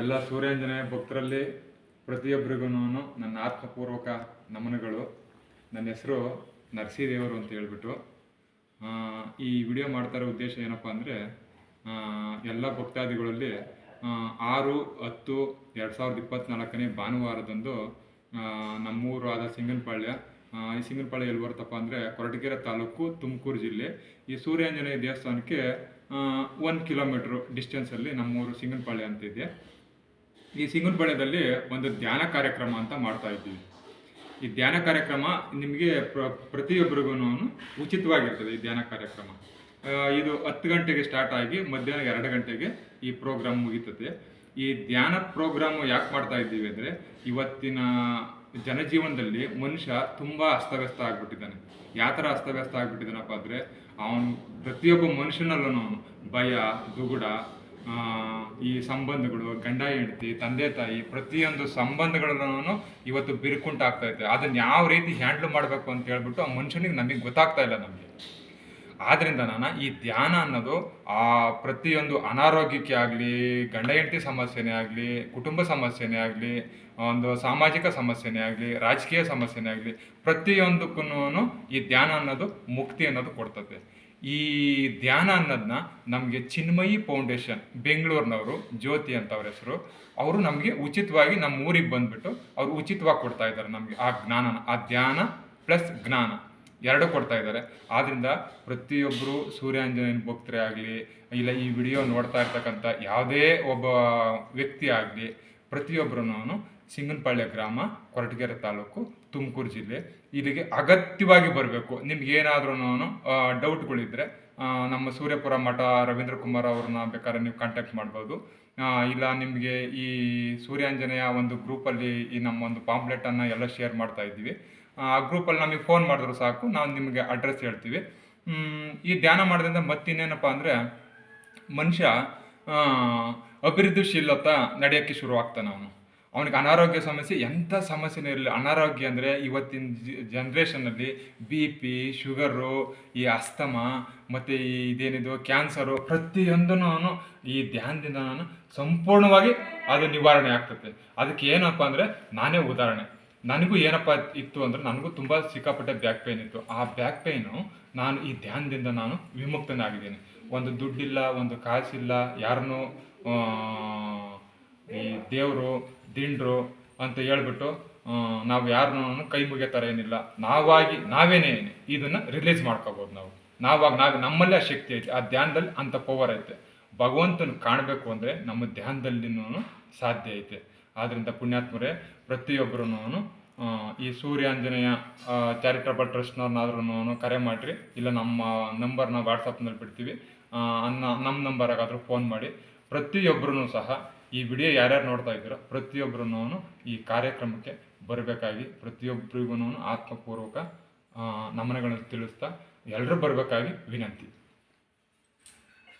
ಎಲ್ಲ ಸೂರ್ಯಾಂಜನೇಯ ಭಕ್ತರಲ್ಲಿ ಪ್ರತಿಯೊಬ್ಬರಿಗೂ ನನ್ನ ಆತ್ಮಪೂರ್ವಕ ನಮನಗಳು. ನನ್ನ ಹೆಸರು ನರಸಿದೇವರು ಅಂತ ಹೇಳ್ಬಿಟ್ಟು ಈ ವಿಡಿಯೋ ಮಾಡ್ತಾ ಇರೋ ಉದ್ದೇಶ ಏನಪ್ಪ ಅಂದರೆ ಎಲ್ಲ ಭಕ್ತಾದಿಗಳಲ್ಲಿ ಆರು, ಹತ್ತು, ಎರಡು ಸಾವಿರದ ಇಪ್ಪತ್ತ್ನಾಲ್ಕನೇ ಭಾನುವಾರದಂದು ನಮ್ಮೂರು ಆದ ಸಿಂಗನಪಾಳ್ಯ ಈ ಸಿಂಗನಪಾಳ್ಯ ಎಲ್ಲಿ ಬರುತ್ತಪ್ಪ ಅಂದರೆ ಕೊರಟಗೆರೆ ತಾಲೂಕು ತುಮಕೂರು ಜಿಲ್ಲೆ. ಈ ಸೂರ್ಯಾಂಜನೇಯ ದೇವಸ್ಥಾನಕ್ಕೆ ಒಂದು ಕಿಲೋಮೀಟ್ರು ಡಿಸ್ಟೆನ್ಸಲ್ಲಿ ನಮ್ಮೂರು ಸಿಂಗನಪಾಳ್ಯ ಅಂತ ಇದೆ. ಈ ಸಿಂಗನಪಾಳ್ಯದಲ್ಲಿ ಒಂದು ಧ್ಯಾನ ಕಾರ್ಯಕ್ರಮ ಅಂತ ಮಾಡ್ತಾ ಇದ್ದೀವಿ. ಈ ಧ್ಯಾನ ಕಾರ್ಯಕ್ರಮ ನಿಮಗೆ ಪ್ರ ಪ್ರತಿಯೊಬ್ಬರಿಗೂ ಉಚಿತವಾಗಿರ್ತದೆ ಈ ಧ್ಯಾನ ಕಾರ್ಯಕ್ರಮ. ಇದು ಹತ್ತು ಗಂಟೆಗೆ ಸ್ಟಾರ್ಟ್ ಆಗಿ ಮಧ್ಯಾಹ್ನ ಎರಡು ಗಂಟೆಗೆ ಈ ಪ್ರೋಗ್ರಾಮ್ ಮುಗೀತದೆ. ಈ ಧ್ಯಾನ ಪ್ರೋಗ್ರಾಮ್ ಯಾಕೆ ಮಾಡ್ತಾ ಇದ್ದೀವಿ ಅಂದರೆ ಇವತ್ತಿನ ಜನಜೀವನದಲ್ಲಿ ಮನುಷ್ಯ ತುಂಬ ಅಸ್ತವ್ಯಸ್ತ ಆಗಿಬಿಟ್ಟಿದ್ದಾನೆ. ಯಾವ ಥರ ಅಸ್ತವ್ಯಸ್ತ ಆಗಿಬಿಟ್ಟಿದ್ದಾನಪ್ಪ ಅಂದರೆ, ಅವನು ಪ್ರತಿಯೊಬ್ಬ ಮನುಷ್ಯನಲ್ಲೂ ಭಯ, ದುಗುಡ ಈ ಸಂಬಂಧಗಳು, ಗಂಡ, ಹೆಂಡತಿ, ತಂದೆ, ತಾಯಿ, ಪ್ರತಿಯೊಂದು ಸಂಬಂಧಗಳನ್ನು ಇವತ್ತು ಬಿರುಕುಂಟಾಗ್ತಾ ಇದೆ. ಅದನ್ನ ಯಾವ ರೀತಿ ಹ್ಯಾಂಡ್ಲ್ ಮಾಡಬೇಕು ಅಂತ ಹೇಳ್ಬಿಟ್ಟು ಆ ಮನುಷ್ಯನಿಗೆ ನಮಗೆ ಗೊತ್ತಾಗ್ತಾ ಇಲ್ಲ ನಮಗೆ. ಆದ್ರಿಂದ ನಾನು ಈ ಧ್ಯಾನ ಅನ್ನೋದು ಆ ಪ್ರತಿಯೊಂದು ಅನಾರೋಗ್ಯಕ್ಕೆ ಆಗಲಿ, ಗಂಡ, ಹೆಂಡತಿ ಸಮಸ್ಯೆನೇ ಆಗಲಿ, ಕುಟುಂಬ ಸಮಸ್ಯೆನೇ ಆಗಲಿ, ಒಂದು ಸಾಮಾಜಿಕ ಸಮಸ್ಯೆನೇ ಆಗಲಿ, ರಾಜಕೀಯ ಸಮಸ್ಯೆನೇ ಆಗಲಿ ಪ್ರತಿಯೊಂದಕ್ಕೂ ಈ ಧ್ಯಾನ ಅನ್ನೋದು ಮುಕ್ತಿ ಅನ್ನೋದು ಕೊಡ್ತದೆ. ಈ ಧ್ಯಾನ ಅನ್ನೋದನ್ನ ನಮಗೆ ಚಿನ್ಮಯಿ ಫೌಂಡೇಶನ್, ಬೆಂಗಳೂರಿನವರು, ಜ್ಯೋತಿ ಅಂತ ಅವ್ರ ಹೆಸರು. ಅವರು ನಮಗೆ ಉಚಿತವಾಗಿ ನಮ್ಮ ಊರಿಗೆ ಬಂದ್ಬಿಟ್ಟು ಅವ್ರು ಉಚಿತವಾಗಿ ಕೊಡ್ತಾ ಇದ್ದಾರೆ ನಮಗೆ ಆ ಜ್ಞಾನನ, ಆ ಧ್ಯಾನ ಪ್ಲಸ್ ಜ್ಞಾನ. ಎರಡು ಕೊಡ್ತಾ ಇದ್ದಾರೆ ಆದ್ರಿಂದ ಪ್ರತಿಯೊಬ್ಬರು ಸೂರ್ಯಾಂಜನೇಯನ ಭಕ್ತರೇ ಆಗಲಿ, ಇಲ್ಲ ಈ ವಿಡಿಯೋ ನೋಡ್ತಾ ಇರ್ತಕ್ಕಂಥ ಯಾವುದೇ ಒಬ್ಬ ವ್ಯಕ್ತಿ ಆಗಲಿ ಪ್ರತಿಯೊಬ್ಬರೂ ಸಿಂಗನಪಾಳ್ಯ ಗ್ರಾಮ, ಕೊರಟಗೆರೆ ತಾಲೂಕು, ತುಮಕೂರು ಜಿಲ್ಲೆ. ಇಲ್ಲಿಗೆ ಅಗತ್ಯವಾಗಿ ಬರಬೇಕು. ನಿಮ್ಗೆ ಏನಾದ್ರೂ ಡೌಟ್ಗಳಿದ್ರೆ ನಮ್ಮ ಸೂರ್ಯಪುರ ಮಠ ರವೀಂದ್ರ ಕುಮಾರ್ ಅವ್ರನ್ನ ಬೇಕಾದ್ರೆ ನೀವು ಕಾಂಟ್ಯಾಕ್ಟ್ ಮಾಡ್ಬೋದು. ಇಲ್ಲ ನಿಮಗೆ ಈ ಸೂರ್ಯಾಂಜನೇಯ ಒಂದು ಗ್ರೂಪಲ್ಲಿ ಈ ನಮ್ಮ ಒಂದು ಪಾಂಪ್ಲೆಟನ್ನು ಎಲ್ಲ ಶೇರ್ ಮಾಡ್ತಾ ಇದ್ದೀವಿ. ಆ ಗ್ರೂಪಲ್ಲಿ ನಮಗೆ ಫೋನ್ ಮಾಡಿದ್ರು ಸಾಕು. ನಾವು ನಿಮಗೆ ಅಡ್ರೆಸ್ ಹೇಳ್ತೀವಿ. ಈ ಧ್ಯಾನ ಮಾಡೋದ್ರಿಂದ ಮತ್ತಿನ್ನೇನಪ್ಪ ಅಂದರೆ, ಮನುಷ್ಯ ಅಭಿವೃದ್ಧಿಶೀಲತ ನಡೆಯೋಕ್ಕೆ ಶುರುವಾಗ್ತಾನೆ ಅವನು. ಅವನಿಗೆ ಅನಾರೋಗ್ಯ ಸಮಸ್ಯೆ, ಎಂಥ ಸಮಸ್ಯೆನೂ ಇರಲಿ, ಅನಾರೋಗ್ಯ ಅಂದರೆ ಇವತ್ತಿನ ಜನ್ರೇಷನಲ್ಲಿ ಬಿ ಪಿ ಶುಗರು ಈ ಅಸ್ತಮ, ಮತ್ತು ಈ ಇದೇನಿದು ಕ್ಯಾನ್ಸರು ಪ್ರತಿಯೊಂದನ್ನು ಈ ಧ್ಯಾನದಿಂದ ನಾನು ಸಂಪೂರ್ಣವಾಗಿ ಅದು ನಿವಾರಣೆ ಆಗ್ತದೆ. ಅದಕ್ಕೆ ಏನಪ್ಪ ಅಂದರೆ ನಾನೇ ಉದಾಹರಣೆ. ನನಗೂ ಏನಪ್ಪ ಇತ್ತು ಅಂದರೆ ನನಗೂ ತುಂಬ ಸಿಕ್ಕಾಪಟ್ಟೆ ಬ್ಯಾಕ್ ಪೇನ್ ಇತ್ತು. ಆ ಬ್ಯಾಕ್ ಪೇಯ್ನು ನಾನು ಈ ಧ್ಯಾನದಿಂದ ನಾನು ವಿಮುಕ್ತನಾಗಿದ್ದೀನಿ. ಒಂದು ದುಡ್ಡಿಲ್ಲ, ಒಂದು ಕಾಸಿಲ್ಲ, ಯಾರನ್ನೂ ಈ ದೇವರು, ದಿಂಡ್ರು ಅಂತ ಹೇಳ್ಬಿಟ್ಟು ನಾವು ಯಾರನ್ನೂ ಕೈ ಮುಗಿಯೋ ಏನಿಲ್ಲ. ನಾವಾಗಿ, ನಾವೇನೇ ಇದನ್ನು ರಿಲೀಸ್ ಮಾಡ್ಕೋಬೋದು ನಾವು. ನಾವಾಗ ನಾವು ನಮ್ಮಲ್ಲೇ ಆ ಶಕ್ತಿ ಐತೆ. ಆ ಧ್ಯಾನದಲ್ಲಿ ಅಂಥ ಪವರ್ ಐತೆ. ಭಗವಂತನ ಕಾಣಬೇಕು ಅಂದರೆ ನಮ್ಮ ಧ್ಯಾನದಲ್ಲಿನೂ ಸಾಧ್ಯ ಐತೆ. ಆದ್ದರಿಂದ ಪುಣ್ಯಾತ್ಮರೇ ಪ್ರತಿಯೊಬ್ಬರೂ ಈ ಸೂರ್ಯಾಂಜನೇಯ ಚಾರಿಟಬಲ್ ಟ್ರಸ್ಟ್ನವ್ರನ್ನಾದ್ರೂ ಕರೆ ಮಾಡಿರಿ. ಇಲ್ಲ ನಮ್ಮ ನಂಬರ್ನ ವಾಟ್ಸಪ್ನಲ್ಲಿ ಬಿಡ್ತೀವಿ. ಅನ್ನ ನಮ್ಮ ನಂಬರಾಗಾದರೂ ಫೋನ್ ಮಾಡಿ. ಪ್ರತಿಯೊಬ್ಬರೂ ಸಹ ಈ ವಿಡಿಯೋ ಯಾರ್ಯಾರು ನೋಡ್ತಾ ಇದ್ದೀರೋ ಪ್ರತಿಯೊಬ್ಬರೂ ಈ ಕಾರ್ಯಕ್ರಮಕ್ಕೆ ಬರಬೇಕಾಗಿ ಪ್ರತಿಯೊಬ್ಬರಿಗೂ ಆತ್ಮಪೂರ್ವಕ ನಮನಗಳನ್ನು ತಿಳಿಸ್ತಾ ಎಲ್ಲರೂ ಬರಬೇಕಾಗಿ ವಿನಂತಿ.